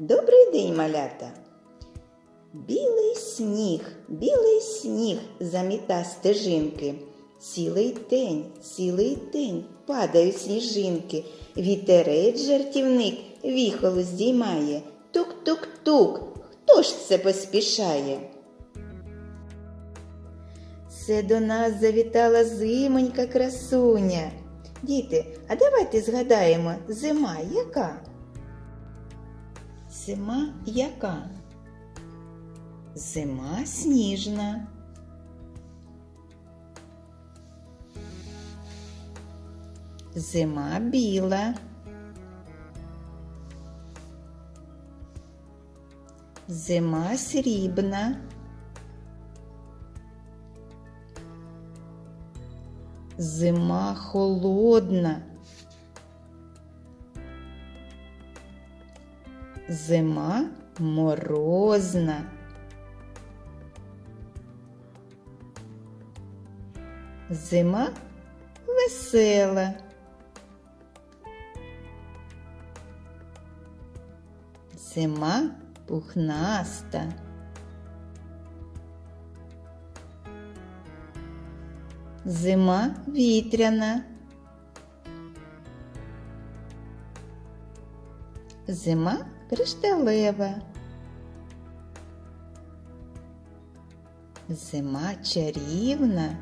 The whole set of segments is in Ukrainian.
Добрий день, малята. Білий сніг, білий сніг заміта стежинки. Цілий день, цілий день падають сніжинки. Вітерець жартівник віхолу здіймає. Тук-тук-тук. Хто ж це поспішає? Це до нас завітала зимонька красуня. Діти, а давайте згадаємо, зима яка? Зима яка? Зима сніжна. Зима біла. Зима срібна. Зима холодна. Зима морозна. Зима весела. Зима пухнаста. Зима вітряна. Зима кришталева. Зима чарівна.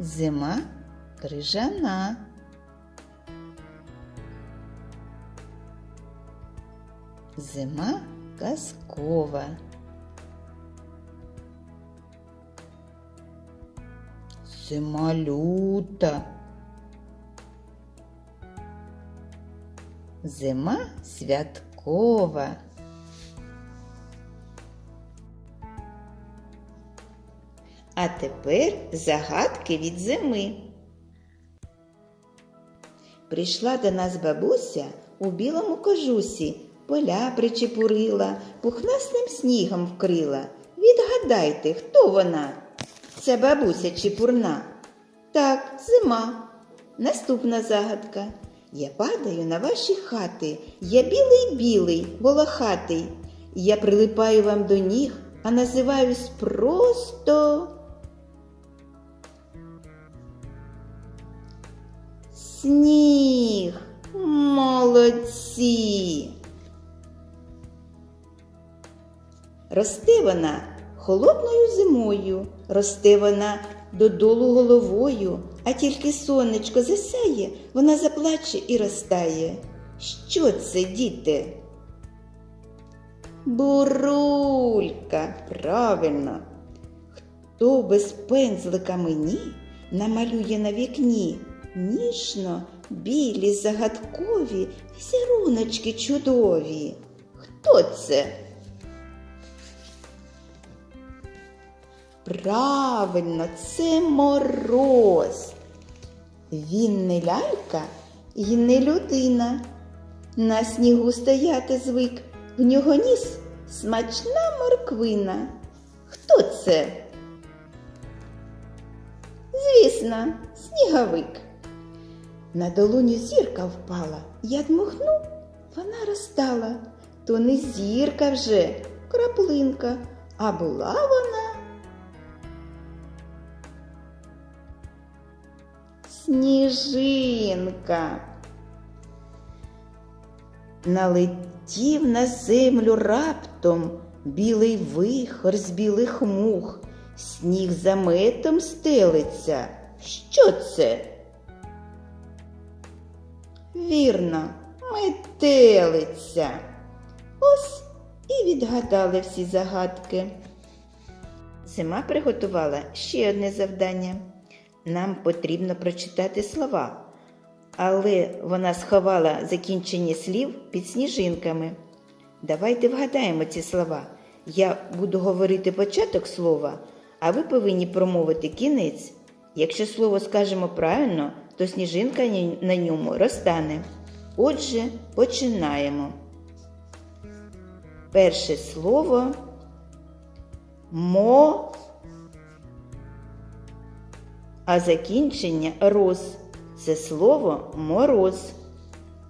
Зима крижана. Зима казкова. Зима люта. Зима святкова. А тепер загадки від зими. Прийшла до нас бабуся у білому кожусі, поля причепурила, пухнастим снігом вкрила. Відгадайте, хто вона? Це бабуся чепурна. Так, зима. Наступна загадка. Я падаю на ваші хати. Я білий-білий, волохатий. Я прилипаю вам до ніг, а називаюсь просто. Сніг. Молодці. Росте вона холодною зимою, росте вона додолу головою, а тільки сонечко засяє, вона заплаче і розтає. Що це, діти? Бурулька, правильно. Хто без пензлика мені намалює на вікні ніжно білі загадкові візеруночки чудові? Хто це? Правильно, це мороз. Він не лялька і не людина. На снігу стояти звик, в нього ніс смачна морквина. Хто це? Звісно, сніговик. На долоню зірка впала, я дмухнув, вона розтала. То не зірка вже, краплинка, а була вона. Сніжинка. Налетів на землю раптом білий вихор з білих мух, сніг заметом стелиться. Що це? Вірно, метелиця. Ось і відгадали всі загадки. Зима приготувала ще одне завдання. Нам потрібно прочитати слова, але вона сховала закінчення слів під сніжинками. Давайте вгадаємо ці слова. Я буду говорити початок слова, а ви повинні промовити кінець. Якщо слово скажемо правильно, то сніжинка на ньому розтане. Отже, починаємо. Перше слово мо, а закінчення роз. Це слово мороз.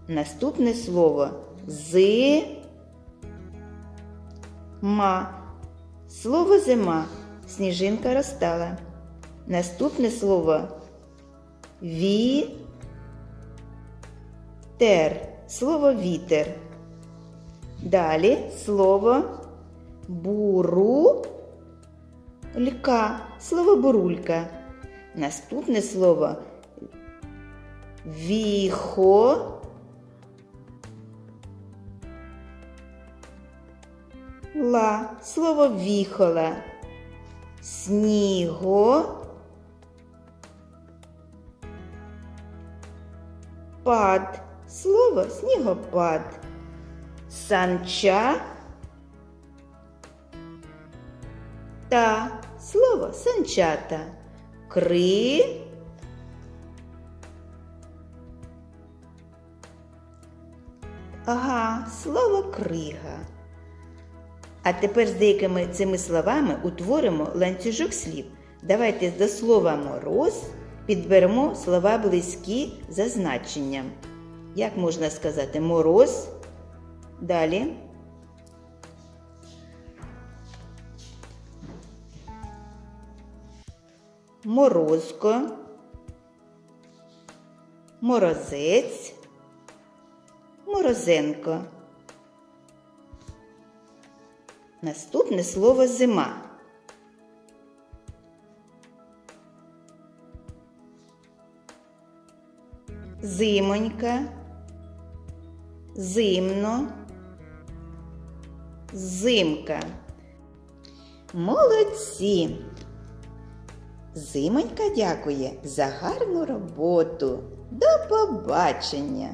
Наступне слово з. Ма. Слово зима. Сніжинка розтала. Наступне слово ві. Тер. Слово вітер. Далі слово буру. Лька. Слово бурулька. Наступне слово віхо. Ла. Слово віхола. Сніго. Пад. Слово снігопад. Санча. Та. Слово санчата. Кри. Ага, слово крига. А тепер з деякими цими словами утворимо ланцюжок слів. Давайте до слова мороз підберемо слова близькі за значенням. Як можна сказати мороз? Далі. Морозко. Морозець. Морозенко. Наступне слово зима. Зимонька, зимно, зимка. Молодці! Зимонька дякує за гарну роботу. До побачення!